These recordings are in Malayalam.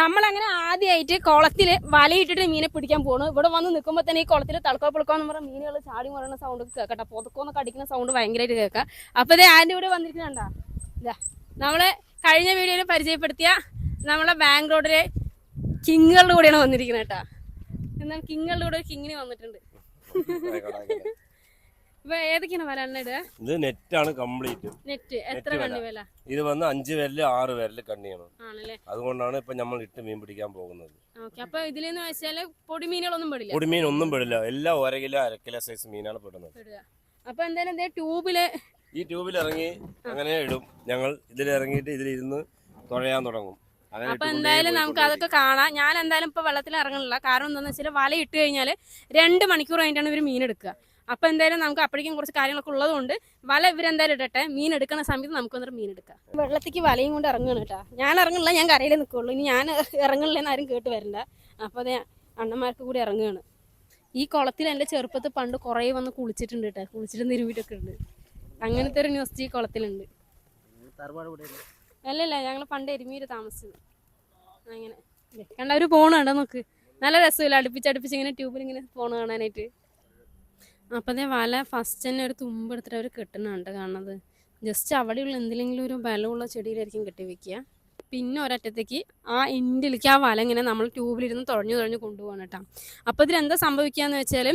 നമ്മളങ്ങനെ ആദ്യമായിട്ട് കുളത്തിൽ വലയിട്ടിട്ട് മീനെ പിടിക്കാൻ പോണു. ഇവിടെ വന്ന് നിൽക്കുമ്പോൾ തന്നെ ഈ കുളത്തിൽ തളക്കോ പിളക്കോ എന്ന് പറഞ്ഞ മീനുകൾ ചാടി മറയുന്ന സൗണ്ട് കേൾക്കട്ടെ. പുതുക്കോന്നൊക്കെ അടിക്കുന്ന സൗണ്ട് ഭയങ്കരമായിട്ട് കേൾക്കാം. അപ്പൊ ഇതേ ആന്റെ ഇവിടെ വന്നിരിക്കുന്നുണ്ട? നമ്മളെ കഴിഞ്ഞ വീഡിയോയിൽ പരിചയപ്പെടുത്തിയ നമ്മളെ ബാംഗ്ലൂരിലെ കിങ്ങുകളുടെ കൂടെയാണ് വന്നിരിക്കുന്നത് കേട്ടാ. എന്നാൽ കിങ്ങുകളുടെ കൂടെ ഒരു കിങ്ങിന് വന്നിട്ടുണ്ട്. ഏതൊക്കെയാണ് വല എണ്ണ ഇടുക ഇത് നെറ്റാണ് കംപ്ലീറ്റ് നെറ്റ് എത്ര കണ്ണി വില? ഇത് വന്ന് അഞ്ച് വിരൽ ആറ് വിരൽ കണ്ണിയാണ് അതുകൊണ്ടാണ് ഇപ്പൊ നമ്മൾ ഇട്ട് മീൻ പിടിക്കാൻ പോകുന്നത്. അപ്പൊ ഇതിലെന്ന് വെച്ചാൽ പൊടിമീനുകളൊന്നും പെടില്ല? പൊടിമീൻ ഒന്നും പെടില്ല. എല്ലാം ഒര കിലോ അര കിലോ സൈസ് മീനാണ് പെടുന്നത്. അപ്പൊ എന്തായാലും എന്തേ ട്യൂബിൽ ഈ ട്യൂബിൽ ഇറങ്ങി അങ്ങനെ ഇടും. ഞങ്ങൾ ഇതിൽ ഇറങ്ങിയിട്ട് ഇതിലിരുന്ന് തുഴയാൻ തുടങ്ങും. അപ്പൊ എന്തായാലും നമുക്ക് അതൊക്കെ കാണാം. ഞാൻ എന്തായാലും ഇപ്പൊ വെള്ളത്തിൽ ഇറങ്ങണില്ല. കാരണം എന്താണെന്ന് വെച്ചാൽ വല ഇട്ട് കഴിഞ്ഞാൽ രണ്ട് മണിക്കൂർ കഴിഞ്ഞിട്ടാണ് ഇവർ മീൻ എടുക്കുക. അപ്പൊ എന്തായാലും നമുക്ക് അപ്പോഴേക്കും കുറച്ച് കാര്യങ്ങളൊക്കെ ഉള്ളതുകൊണ്ട് വല ഇവരെന്തായാലും ഇടട്ടെ. മീൻ എടുക്കുന്ന സമയത്ത് നമുക്ക് വന്നിട്ട് മീൻ എടുക്കാം. വെള്ളത്തേക്ക് വലയും കൊണ്ട് ഇറങ്ങണം കേട്ടോ. ഞാൻ ഇറങ്ങണില്ല ഞാൻ കരയിൽ നിൽക്കുള്ളൂ ഇനി ഞാൻ ഇറങ്ങണില്ലെന്ന് ആരും കേട്ട് വരണ്ട അപ്പൊ അതെ അണ്ണന്മാർക്ക് കൂടി ഇറങ്ങുകയാണ്. ഈ കുളത്തിൽ എന്റെ ചെറുപ്പത്തിൽ പണ്ട് കുറേ വന്ന് കുളിച്ചിട്ടുണ്ട് കേട്ടോ. കുളിച്ചിട്ട് നിരുവിട്ടൊക്കെ ഉണ്ട്. അങ്ങനത്തെ ഒരു ന്യൂസ് ഈ കുളത്തിലുണ്ട്. അല്ലല്ല ഞങ്ങൾ പണ്ട് എരുമീര് താമസിച്ചത്. അങ്ങനെ. കണ്ട അവർ പോണുണ്ടോ നോക്ക്. നല്ല രസമില്ല. അടുപ്പിച്ച് അടുപ്പിച്ച് ഇങ്ങനെ ട്യൂബിൽ ഇങ്ങനെ പോണ കാണാനായിട്ട്. അപ്പം അതേ വല ഫസ്റ്റ് തന്നെ ഒരു തുമ്പ് എടുത്തിട്ട് അവർ കെട്ടുന്നുണ്ട് കാണുന്നത്. ജസ്റ്റ് അവിടെയുള്ള എന്തെങ്കിലും ഒരു ബലമുള്ള ചെടിയിലായിരിക്കും കെട്ടി വെക്കുക. പിന്നെ ഒരറ്റത്തേക്ക് ആ എൻഡിലേക്ക് ആ വല ഇങ്ങനെ നമ്മൾ ട്യൂബിലിരുന്ന് തുഴഞ്ഞു തുഴഞ്ഞു കൊണ്ടുപോകണം കേട്ടോ. അപ്പോൾ ഇതിലെന്താ സംഭവിക്കുകയെന്ന് വെച്ചാൽ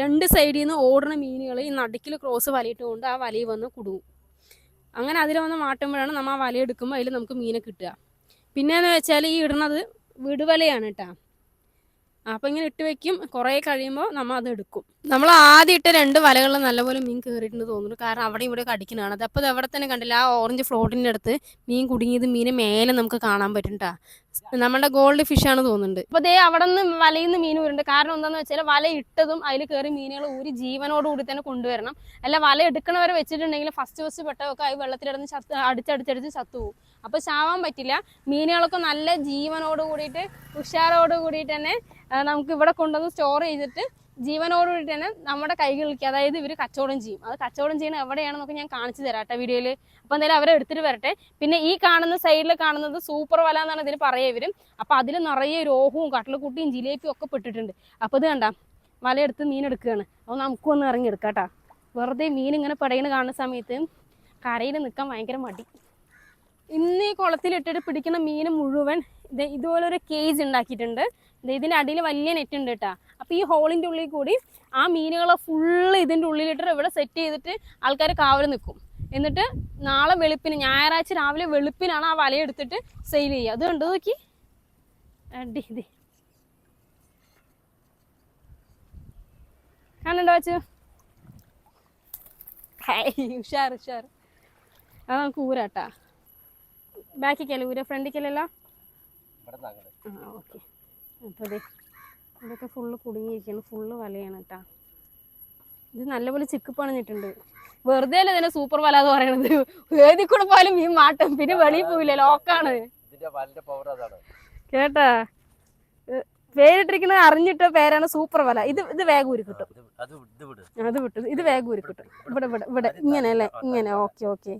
രണ്ട് സൈഡിൽ നിന്ന് ഓടുന്ന മീനുകൾ ഈ നടുക്കിൽ ക്രോസ് വലയിട്ട് കൊണ്ട് ആ വലയിൽ വന്ന് കുടുങ്ങും. അങ്ങനെ അതിൽ വന്ന് മാട്ടുമ്പോഴാണ് നമ്മൾ ആ വല എടുക്കുമ്പോൾ അതിൽ നമുക്ക് മീനെ കിട്ടുക. പിന്നെയെന്ന് വെച്ചാൽ ഈ ഇടുന്നത് വിടുവലയാണ് കേട്ടോ. അപ്പം ഇങ്ങനെ ഇട്ട് വെക്കും. കുറേ കഴിയുമ്പോൾ നമ്മൾ അത് എടുക്കും. നമ്മൾ ആദ്യം ഇട്ട രണ്ട് വലകളിൽ നല്ലപോലെ മീൻ കയറിയിട്ടുണ്ട് തോന്നുന്നു. കാരണം അവിടെ ഇവിടെ കടിക്കുന്നതാണ്. അത് അപ്പോൾ അവിടെ തന്നെ കണ്ടില്ല. ആ ഓറഞ്ച് ഫ്ലോട്ടിന്റെ അടുത്ത് മീൻ കുടുങ്ങിയത് മീനെ മേലെ നമുക്ക് കാണാൻ പറ്റും. നമ്മുടെ ഗോൾഡ് ഫിഷ് ഫിഷാണ് തോന്നുന്നുണ്ട്. അപ്പോൾ ദേ അവിടെ നിന്ന് വലയിൽ നിന്ന് മീൻ വരുന്നുണ്ട് കാരണം എന്താണെന്ന് വെച്ചാൽ വല ഇട്ടതും അതിൽ കയറി മീനുകൾ ഊരി ജീവനോടുകൂടി തന്നെ കൊണ്ടുവരണം. അല്ല വല എടുക്കണവരെ വെച്ചിട്ടുണ്ടെങ്കിൽ ഫസ്റ്റ് ഫസ്റ്റ് പെട്ടതൊക്കെ ആയി വെള്ളത്തിലിടന്ന് ചത്ത് അടിച്ചടിച്ചടിച്ച് ചത്തുപോകും അപ്പോൾ ചാവാൻ പറ്റില്ല. മീനുകളൊക്കെ നല്ല ജീവനോട് കൂടിയിട്ട് ഉഷാറോട് കൂടിയിട്ട് തന്നെ നമുക്ക് ഇവിടെ കൊണ്ടുവന്ന് സ്റ്റോർ ചെയ്തിട്ട് ജീവനോട് കൂടിയിട്ട് തന്നെ നമ്മുടെ കൈകളിലേക്ക് അതായത് ഇവർ കച്ചവടം ചെയ്യും. അത് കച്ചവടം ചെയ്യുന്നത് എവിടെയാണെന്നൊക്കെ ഞാൻ കാണിച്ചു തരാം കേട്ടോ വീഡിയോയിൽ അപ്പോൾ എന്തായാലും അവരെ എടുത്തിട്ട് വരട്ടെ. പിന്നെ ഈ കാണുന്ന സൈഡിൽ കാണുന്നത് സൂപ്പർ വല എന്നാണ് ഇതിന് പറയുക ഇവരും. അപ്പോൾ അതിൽ നിറയെ രോഹവും കട്ടലക്കുട്ടിയും ജിലേബിയും ഒക്കെ പെട്ടിട്ടുണ്ട്. അപ്പോൾ ഇത് കണ്ട വലയെടുത്ത് മീനെടുക്കുകയാണ് അപ്പോൾ നമുക്കും ഒന്ന് ഇറങ്ങി എടുക്കാം കേട്ടോ. വെറുതെ മീൻ ഇങ്ങനെ പടയുന്ന കാണുന്ന സമയത്ത് കരയിൽ നിൽക്കാൻ ഭയങ്കര മടി. ഇന്ന് ഈ കുളത്തിലിട്ടിട്ട് പിടിക്കുന്ന മീൻ മുഴുവൻ ഇത് ഇതുപോലൊരു കേജ് ഉണ്ടാക്കിയിട്ടുണ്ട്. ദേ ഇതിന്റെ അടിയിൽ വലിയ നെറ്റ് ഉണ്ട് കേട്ടോ അപ്പോൾ ഈ ഹോളിന്റെ ഉള്ളിൽ കൂടി ആ മീനുകളെ ഫുള്ള് ഇതിന്റെ ഉള്ളിലിട്ട് ഇവിടെ സെറ്റ് ചെയ്തിട്ട് ആൾക്കാർ കാവൽ നിൽക്കും എന്നിട്ട് നാളെ വെളുപ്പിന് ഞായറാഴ്ച രാവിലെ വെളുപ്പിനാണ് ആ വലയെടുത്തിട്ട് സെയിൽ ചെയ്യുക. അത് കണ്ടു നോക്കി? അടി ഇത്. കാണണ്ടോ വച്ചു? ഉഷാർ ഉഷാർ അത് നമുക്ക് ഊരാട്ടാ ബാക്കിക്കല്ലേ ഊര? ഫ്രണ്ടിക്കല്ലല്ലോ? ആ ഓക്കെ. അപ്പോൾ അതെ ഇതൊക്കെ ഫുള്ള് കുടുങ്ങിയിരിക്കുകയാണ് ഫുള്ള് വലയാണ് കേട്ടാ ഇത് നല്ലപോലെ ചിക്ക് പണിഞ്ഞിട്ടുണ്ട് വെറുതെ അല്ല ഇതിനെ സൂപ്പർ വല എന്ന് പറയണത്? ഏതി കൂടെ പോലും മീൻ മാട്ടും പിന്നെ വെളിയിൽ പോയില്ല ലോക്കാണ് കേട്ടാ? പേരിട്ടിരിക്കുന്നത് അറിഞ്ഞിട്ട പേരാണ് സൂപ്പർ വല. ഇത് ഇത് വേഗം ഊരി കിട്ടും. അത് വിട്ടു. ഇത് വേഗം ഊരി കിട്ടും. ഇവിടെ ഇവിടെ ഇവിടെ. ഇങ്ങനെ അല്ലേ? ഇങ്ങനെ. Okay okay.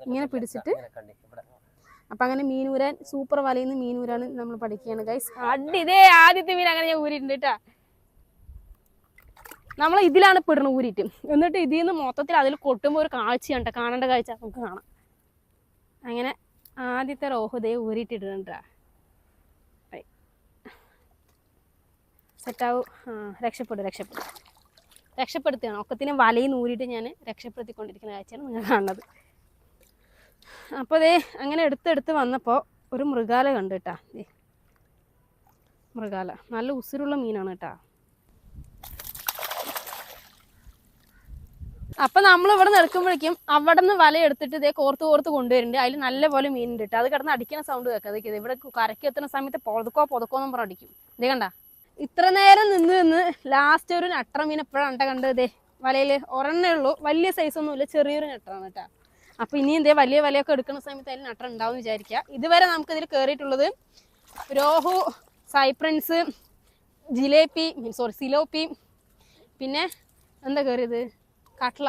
ഇങ്ങനെ പിടിച്ചിട്ട് അപ്പൊ അങ്ങനെ മീനൂരാൻ സൂപ്പർ വലയിൽ നിന്ന് മീനൂരാണ് നമ്മൾ പഠിക്കുകയാണ് ഗൈസ് അടി ഇതേ ആദ്യത്തെ മീൻ അങ്ങനെ ഞാൻ ഊരിയിട്ടുണ്ട് കേട്ടാ നമ്മൾ ഇതിലാണ് പെടുന്ന ഊരിയിട്ട്. എന്നിട്ട് ഇതിൽ നിന്ന് മൊത്തത്തിൽ അതിൽ കൊട്ടുമ്പോൾ ഒരു കാഴ്ചയാണ് ട്ടോ. കാണേണ്ട കാഴ്ച നമുക്ക് കാണാം. അങ്ങനെ ആദ്യത്തെ റോഹുദയെ ഊരിയിട്ടിടുന്നുണ്ട് സെറ്റാവും. ആ രക്ഷപ്പെടും രക്ഷപ്പെടും. രക്ഷപ്പെടുത്തുകയാണ്. ഒക്കത്തിനെ വലയിൽ നിന്ന് ഊരിയിട്ട് ഞാൻ രക്ഷപ്പെടുത്തിക്കൊണ്ടിരിക്കുന്ന കാഴ്ചയാണ് നിങ്ങൾ കാണുന്നത്. അപ്പോൾ ദേ അങ്ങനെ എടുത്തെടുത്ത് വന്നപ്പോൾ ഒരു മൃഗാല കണ്ടു കേട്ടാ ദേ. മൃഗാല. നല്ല ഉസിരുള്ള മീനാണ് കേട്ടാ അപ്പൊ നമ്മൾ ഇവിടെ നിൽക്കുമ്പോഴേക്കും അവിടെ നിന്ന് വല എടുത്തിട്ട് ഇതേ കോർത്ത് കോർത്ത് കൊണ്ടുവരുന്നുണ്ട്. അതിൽ നല്ല പോലെ മീനുണ്ട് കേട്ടോ അത് കിടന്ന് അടിക്കുന്ന സൗണ്ട് കേൾക്കാം അതൊക്കെ ഇവിടെ കരയ്ക്ക് എത്തുന്ന സമയത്ത് പൊതുക്കോ പൊതുക്കോ എന്നും പറഞ്ഞ അടിക്കും. ഇതേ കണ്ട? ഇത്ര നേരം നിന്ന് നിന്ന് ലാസ്റ്റ് ഒരു നട്ടറ മീൻ എപ്പോഴാണ് കണ്ടത്? ഇതേ വലയിൽ ഒരെണ്ണേ ഉള്ളൂ. വലിയ സൈസ് ഒന്നുമില്ല. ചെറിയൊരു നട്ടറാണ് കേട്ടോ അപ്പോൾ ഇനി എന്തേ വലിയ വലയൊക്കെ എടുക്കുന്ന സമയത്ത് അതിൽ നട്ടം ഉണ്ടാവും വിചാരിക്കുക. ഇതുവരെ നമുക്കിതിൽ കയറിയിട്ടുള്ളത് രോഹു സൈപ്രൻസ് ജിലേപ്പി മീൻസ് സോറി സിലോപ്പി പിന്നെ എന്താ കയറിയത് കട്ട്ള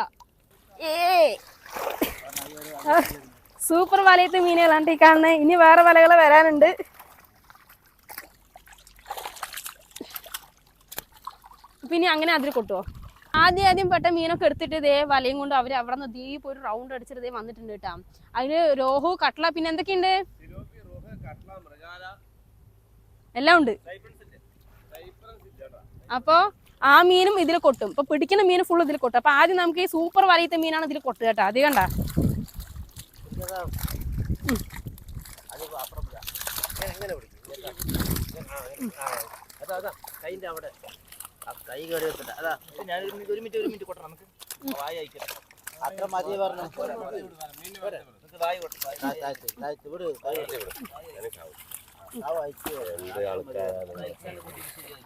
ഏ! സൂപ്പർ വലയത്ത് മീനുകളാണ് ഈ കാണുന്നത് ഇനി വേറെ വലകൾ വരാനുണ്ട്. പിന്നെ ഇനി അങ്ങനെ അതിൽ കൊട്ടുവോ? ആദ്യം ആദ്യം പെട്ട മീനൊക്കെ എടുത്തിട്ട് ഇതേ വലയും കൊണ്ട് അവർ അവിടെ നിന്ന് ദീപ് ഒരു റൗണ്ട് അടിച്ചിട്ട് ഇതേ വന്നിട്ടുണ്ട് കേട്ടാ. അതിന് രോഹു കട്ട്ള പിന്നെ എന്തൊക്കെയുണ്ട്? എല്ലാം ഉണ്ട്. അപ്പോ ആ മീനും ഇതിൽ കൊട്ടും. ഇപ്പൊ പിടിക്കുന്ന മീൻ ഫുൾ ഇതിൽ കൊട്ടും. അപ്പൊ ആദ്യം നമുക്ക് ഈ സൂപ്പർ വലയത്തെ മീനാണ് ഇതിൽ കൊട്ടുക കേട്ടോ. അത് കണ്ട? അതാ കൈന്റെ അവിടെ. കൈ കേടി വെക്കണ്ട. അതാ ഞാൻ ഒരു മിനിറ്റ് ഒരു മിനിറ്റ് ഒരു മിനിറ്റ് കൊട്ടെ നമുക്ക്. വായി അയക്കട്ടെ. അത്ര മതി പറഞ്ഞു. വായ കൊട്ടെ വിട്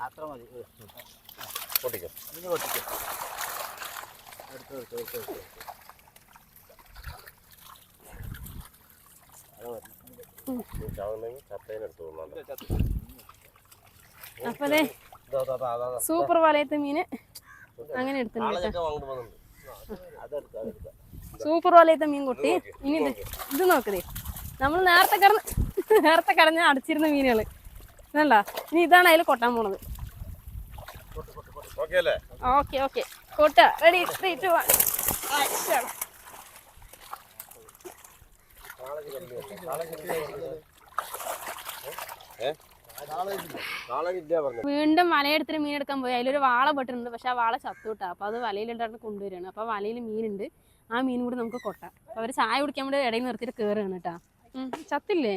അത്ര മതി പൊട്ടിക്കും. ഇനി പൊട്ടിക്കും. എടുത്തു എടുത്തു സൂപ്പർ വലയത്തെ മീന് അങ്ങനെ എടുത്തിട്ടുണ്ട് സൂപ്പർ വലയത്തെ മീൻ കൊട്ടി. ഇനി ഇത് ഇത് നോക്കതേ നമ്മൾ നേരത്തെ കടന്ന് നേരത്തെ കടഞ്ഞ അടച്ചിരുന്ന മീനുകൾ ഇതല്ല ഇനി ഇതാണ് അതിൽ കൊട്ടാൻ പോണത്. ഓക്കെ ഓക്കെ കൊട്ട. റെഡി ത്രീ ടു വൺ ഏ? വീണ്ടും വലയെടുത്തിട്ട് മീൻ എടുക്കാൻ പോയി. അതിലൊരു വാള പെട്ടിട്ടുണ്ട്. പക്ഷെ ആ വാള ചത്തുവിട്ടാ. അപ്പൊ അത് വലയിലിട്ടാണ് കൊണ്ടുവരികയാണ്. അപ്പൊ വലയിൽ മീനുണ്ട്. ആ മീൻ കൂടി നമുക്ക് കൊട്ടാം. അപ്പൊ അവർ ചായ കുടിക്കാൻ വേണ്ടി ഇടയിൽ നിർത്തിയിട്ട് കേറുകയാണ് കേട്ടാ. ചത്തില്ലേ?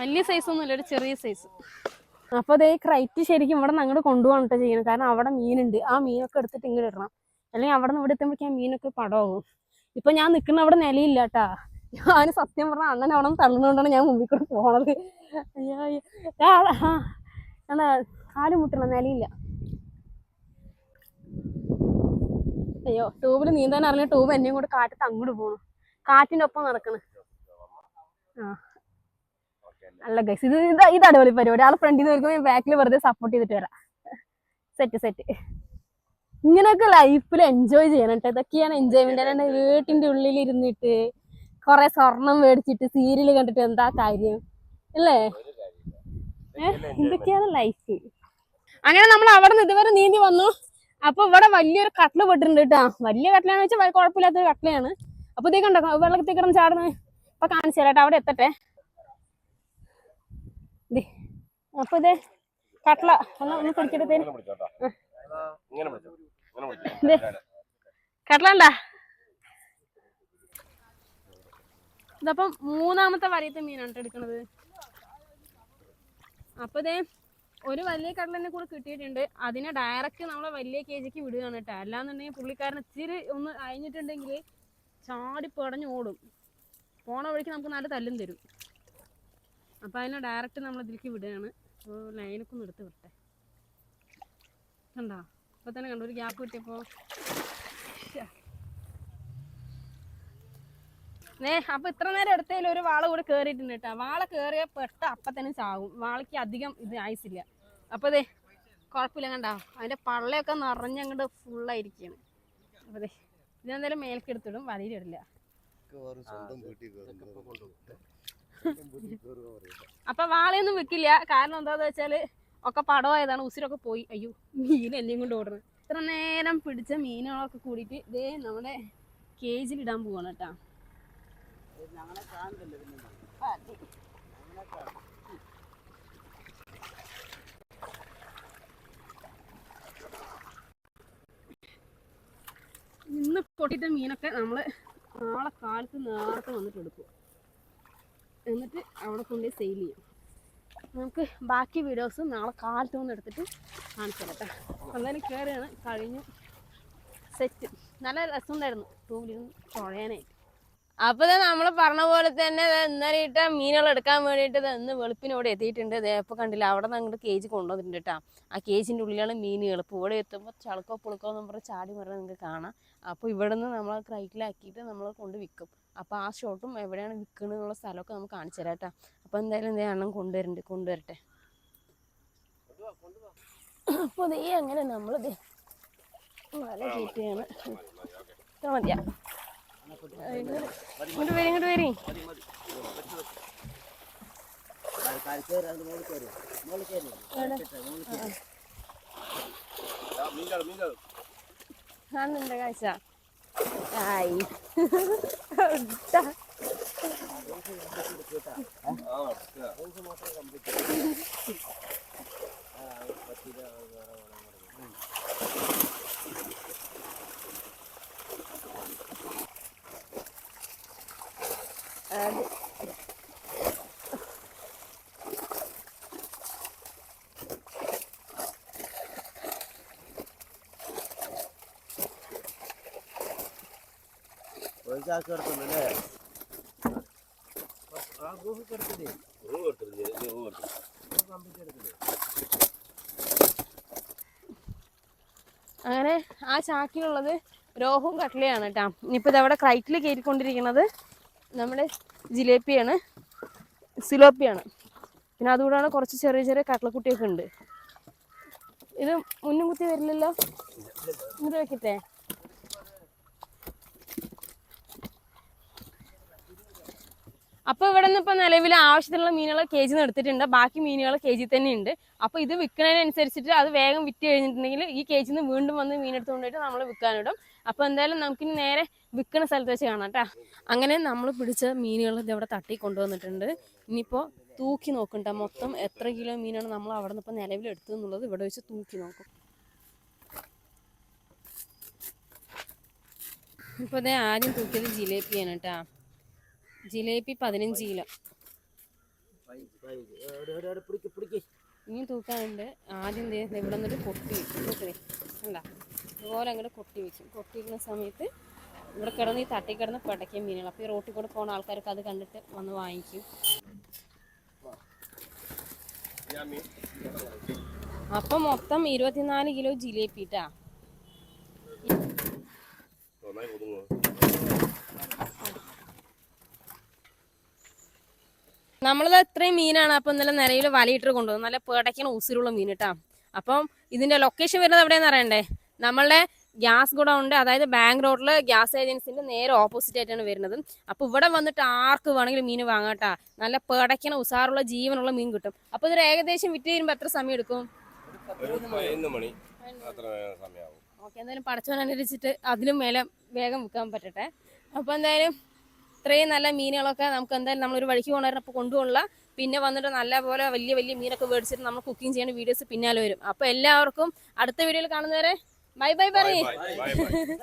വലിയ സൈസ് ഒന്നുമില്ല ഒരു ചെറിയ സൈസ് അപ്പൊ അതേ ക്രൈറ്റ് ശരിക്കും ഇവിടെ നിന്ന് അങ്ങോട്ട് കൊണ്ടുപോകണം കേട്ടോ ചെയ്യണം കാരണം അവിടെ മീനുണ്ട്. ആ മീനൊക്കെ എടുത്തിട്ട് ഇങ്ങോട്ട് ഇടണം. അല്ലെങ്കിൽ അവിടെ നിന്ന് ഇവിടെ എത്തുമ്പോഴേക്കും ആ മീനൊക്കെ പടമാകും ഇപ്പൊ ഞാൻ നിൽക്കുന്ന അവിടെ നിലയില്ല കേട്ടാ ഞാൻ സത്യം പറഞ്ഞ അണ്ണൻ അവിടെ നിന്ന് തള്ളുന്നതുകൊണ്ടാണ് ഞാൻ മുമ്പിൽ കൂടെ പോണത്. ആ, കാൽ മുട്ടണം നിലയില്ല. അയ്യോ ട്യൂബിൽ നീന്താൻ അറിഞ്ഞ ട്യൂബ് എന്നെയും കൂടെ കാറ്റത്ത് അങ്ങോട്ട് പോണു. കാറ്റിന്റെ ഒപ്പം നടക്കണ്. ആ. അല്ല ഗൈസ് ഇത് ഇതാ ഇത് അടിപൊളി പരിപാടി. ആളെ ഫ്രണ്ടിൽ നിന്ന് വരുമ്പോൾ ബാക്കിൽ വെറുതെ സപ്പോർട്ട് ചെയ്തിട്ട് വരാം. Set set. ഇങ്ങനെയൊക്കെ ലൈഫിൽ എൻജോയ് ചെയ്യണം കേട്ടോ ഇതൊക്കെയാണ് എൻജോയ്മെന്റ് അല്ലാണ്ട് വീട്ടിന്റെ ഉള്ളിൽ ഇരുന്നിട്ട് കുറെ സ്വർണം മേടിച്ചിട്ട് സീരിയൽ കണ്ടിട്ട് എന്താ കാര്യം? അല്ലേ? എന്തൊക്കെയാണ് ഇതൊക്കെയാണ് ലൈഫ് അങ്ങനെ നമ്മൾ അവിടെ നിന്ന് ഇതുവരെ നീന്തി വന്നു. അപ്പൊ ഇവിടെ വലിയൊരു കട്ടിൽ പെട്ടിട്ടുണ്ട് കേട്ടോ. വലിയ കട്ടിലാണ് വെച്ചാൽ കുഴപ്പമില്ലാത്തൊരു കട്ടിലാണ്. അപ്പൊ ഇതേ കണ്ടോ? വെള്ളത്തിൽ കിടന്ന് ചാടുന്നത് ഇപ്പൊ കാണിച്ചു തരാട്ടോ അവിടെ എത്തട്ടെ? അപ്പൊ ഇതേ കട്ടില ഒന്ന് ഒന്ന് പിടിച്ചിട്ട് തരും ഇങ്ങനെ പിടിച്ചോട്ടാ ഇങ്ങനെ പിടിച്ചോ ഇങ്ങനെ ദേ. പിടിച്ചോ കട്ട്ല ഇതപ്പം മൂന്നാമത്തെ വരയത്തെ മീനാണ് എടുക്കുന്നത് അപ്പോൾ അപ്പൊ ഇതേ ഒരു വലിയ കടലിനെ കൂടെ കിട്ടിയിട്ടുണ്ട്. അതിനെ ഡയറക്റ്റ് നമ്മളെ വലിയ കേജിക്ക് വിടുകയാണ് കേട്ടോ അല്ലാന്നുണ്ടെങ്കിൽ പുള്ളിക്കാരൻ ഇച്ചിരി ഒന്ന് അയഞ്ഞിട്ടുണ്ടെങ്കിൽ ചാടി പടഞ്ഞു ഓടും. പോണ വഴിക്ക് നമുക്ക് നല്ല തല്ലും തരും. അപ്പൊ അതിനെ ഡയറക്റ്റ് നമ്മൾ ഇതിലേക്ക് വിടുകയാണ്. അപ്പോൾ ലൈനൊക്കെ ഒന്ന് എടുത്ത് വിട്ടെ. കണ്ടോ? അപ്പൊ തന്നെ കണ്ടു? ഒരു ഗ്യാപ്പ് കിട്ടിയപ്പോ. നേ അപ്പൊ ഇത്ര നേരം എടുത്തതിൽ ഒരു വാള കൂടെ കേറിയിട്ടുണ്ട് കേട്ടോ. വാള കേറിയ പെട്ട അപ്പൊ തന്നെ ചാവും. വാളയ്ക്ക് അധികം ഇത് ആയിസില്ല. അപ്പൊ അതെ കുഴപ്പമില്ല കണ്ടോ? അതിന്റെ പള്ളയൊക്കെ നിറഞ്ഞങ്ങോട്ട് ഫുള്ളായിരിക്കാണ്. അപ്പൊ അതെ ഇതെന്തായാലും മേലേക്ക് എടുത്തിടും വലയിലിടില്ല അപ്പൊ വാളയൊന്നും വെക്കില്ല. കാരണം എന്താന്ന് വെച്ചാൽ ഒക്കെ പടമായതാണ് ഉസിരൊക്കെ പോയി. അയ്യോ മീൻ എന്നെയും കൊണ്ട് ഓടുന്നത് ഇത്ര നേരം പിടിച്ച മീനുകളൊക്കെ കൂടിയിട്ട് ഇതേ നമ്മുടെ കേജിലിടാൻ ഇടാൻ പോവാണ് കേട്ടാ. ഇന്ന് പൊട്ടിട്ട മീനൊക്കെ നമ്മൾ നാളെ കാലത്ത് നേരത്തെ വന്നിട്ട് എടുക്കും. എന്നിട്ട് അവിടെ കൊണ്ടുപോയി സെയിൽ ചെയ്യും. നമുക്ക് ബാക്കി വീഡിയോസ് നാളെ കാലത്ത് വന്ന് എടുത്തിട്ട് കാണിച്ചു തരട്ടെ എന്തായാലും കയറിയാണ് കഴിഞ്ഞു സെറ്റ് നല്ല രസമുണ്ടായിരുന്നു. ടൂവിലിരുന്ന് തുഴയാനായിട്ട്. അപ്പൊ നമ്മൾ പറഞ്ഞ പോലെ തന്നെ ഇന്നലെ മീനുകൾ എടുക്കാൻ വേണ്ടിയിട്ട് ഇന്ന് വെളുപ്പിനോടെ എത്തിയിട്ടുണ്ട്. ദേ ഇപ്പൊ കണ്ടില്ല അവിടെ നിന്ന് അങ്ങോട്ട് കേജ് കൊണ്ടുവന്നിട്ടുണ്ട് കേട്ടോ ആ കേജിന്റെ ഉള്ളിലാണ് മീനുകൾ ഇപ്പോൾ ഇവിടെ എത്തുമ്പോൾ ചളക്കോ പുളുക്കോ എന്ന് പറഞ്ഞ് ചാടി മറന്ന് നിങ്ങൾക്ക് കാണാം. അപ്പോൾ ഇവിടെ നിന്ന് നമ്മൾ ക്രൈറ്റിലാക്കിയിട്ട് നമ്മൾ കൊണ്ട് വിൽക്കും. അപ്പോൾ ആ ഷോട്ടും എവിടെയാണ് വിൽക്കണമെന്നുള്ള സ്ഥലമൊക്കെ നമുക്ക് കാണിച്ചു തരാം കേട്ടോ അപ്പോൾ എന്തായാലും എന്തേ എണ്ണം കൊണ്ടുവരണ്ട് കൊണ്ടുവരട്ടെ. അപ്പോൾ ഇതേ അങ്ങനെ നമ്മളിത് വല കയറ്റുകയാണ് ഇത്ര മതിയാ. ഇങ്ങോട്ട് വരി ഇങ്ങോട്ട് വരി. കാണുന്നുണ്ട് കാഴ്ച. ആയി. ഒരു എടുത്തില്ലേ അങ്ങനെ ആ ചാക്കിലുള്ളത് രോഹവും കട്ടിലയാണ് കേട്ടോ. ഇനിയിപ്പോൾ ഇതവിടെ ക്രൈറ്റിൽ കയറിക്കൊണ്ടിരിക്കുന്നത്. നമ്മുടെ ജിലേപ്പിയാണ് സിലോപ്പിയാണ്. പിന്നെ അതുകൂടാണ് കുറച്ച് ചെറിയ ചെറിയ കട്ടലക്കുട്ടിയൊക്കെ ഉണ്ട്. ഇത് മുന്നും കുത്തി വരില്ലല്ലോ? ഇങ്ങോട്ട് വെക്കട്ടെ? അപ്പോൾ ഇവിടെ നിന്ന് ഇപ്പൊ നിലവിൽ ആവശ്യത്തിനുള്ള മീനുകൾ കെ ജിന്ന് എടുത്തിട്ടുണ്ട്. ബാക്കി മീനുകൾ കെ ജി തന്നെ ഉണ്ട്. അപ്പോൾ ഇത് വിൽക്കുന്നതിനനുസരിച്ചിട്ട് അത് വേഗം വിറ്റ് കഴിഞ്ഞിട്ടുണ്ടെങ്കിൽ ഈ കെ ജിന്ന് വീണ്ടും വന്ന് മീനെടുത്തുകൊണ്ടിട്ട് നമ്മൾ വിൽക്കാനിടും. അപ്പൊ എന്തായാലും നമുക്കിനി നേരെ വിൽക്കുന്ന സ്ഥലത്ത് വെച്ച് കാണാം കേട്ടാ അങ്ങനെ നമ്മൾ പിടിച്ച മീനുകൾ ഇതവിടെ തട്ടി കൊണ്ടുവന്നിട്ടുണ്ട്. ഇനിയിപ്പോ തൂക്കി നോക്കണ്ട മൊത്തം എത്ര കിലോ മീനാണ് നമ്മൾ അവിടെ നിന്ന് ഇപ്പൊ നിലവിൽ എടുത്തു എന്നുള്ളത് ഇവിടെ വെച്ച് തൂക്കി നോക്കും. ഇപ്പൊ ഇതേ ആദ്യം തൂക്കിയത് ജിലേബിയാണ് കേട്ടാ ജിലേബി പതിനഞ്ച് കിലോ. ഇനിയും തൂക്കാനുണ്ട്. ആദ്യം ഇവിടെ നിന്നൊരു പൊട്ടി. നോക്കണേ അല്ല ഇതുപോലെ അങ്ങോട്ട് കൊട്ടി വെക്കും കൊട്ടിയിരുന്ന സമയത്ത് ഇവിടെ കിടന്ന് ഈ തട്ടി കിടന്ന് പിടയ്ക്കും മീനുകൾ. അപ്പോൾ ഈ റോട്ടിൽ കൂടെ പോകുന്ന ആൾക്കാർക്ക് അത് കണ്ടിട്ട് വന്ന് വാങ്ങിക്കും. അപ്പം മൊത്തം ഇരുപത്തിനാല് കിലോ ജിലേബി ഇട്ടാ. നമ്മളത് ഇത്രയും മീനാണ്. അപ്പം ഇന്നലെ നിലയിൽ വലയിട്ട് കൊണ്ടുപോകുന്നത് നല്ല പേടയ്ക്കണ ഉസിരുള്ള മീൻ കേട്ടാ അപ്പം ഇതിന്റെ ലൊക്കേഷൻ വരുന്നത് എവിടെയാന്ന് അറിയണ്ടേ? നമ്മളുടെ ഗ്യാസ് ഗുഡ ഉണ്ട് അതായത് ബാങ്ക് റോഡിൽ ഗ്യാസ് ഏജൻസിന്റെ നേരെ ഓപ്പോസിറ്റ് ആയിട്ടാണ് വരുന്നത്. അപ്പോൾ ഇവിടെ വന്നിട്ട് ആർക്ക് വേണമെങ്കിലും മീൻ വാങ്ങാട്ടാ നല്ല പേടയ്ക്കണ ഉസാറുള്ള ജീവനുള്ള മീൻ കിട്ടും. അപ്പോൾ ഇതൊരു ഏകദേശം വിറ്റ് വരുമ്പോൾ എത്ര സമയം എടുക്കും? ഓക്കെ എന്തായാലും പടച്ചവനുസരിച്ചിട്ട് അതിലും മേലെ വേഗം വിൽക്കാൻ പറ്റട്ടെ. അപ്പോൾ എന്തായാലും ഇത്രയും നല്ല മീനുകളൊക്കെ നമുക്ക് എന്തായാലും നമ്മളൊരു വഴിക്ക് പോകണമായിരുന്നു അപ്പോൾ കൊണ്ടുപോകണില്ല പിന്നെ വന്നിട്ട് നല്ല പോലെ വലിയ വലിയ മീനൊക്കെ മേടിച്ചിട്ട് നമ്മൾ കുക്കിംഗ് ചെയ്യുന്ന വീഡിയോസ് പിന്നാലെ വരും. അപ്പോൾ എല്ലാവർക്കും അടുത്ത വീഡിയോയിൽ കാണുന്നവരെ Bye bye, buddy.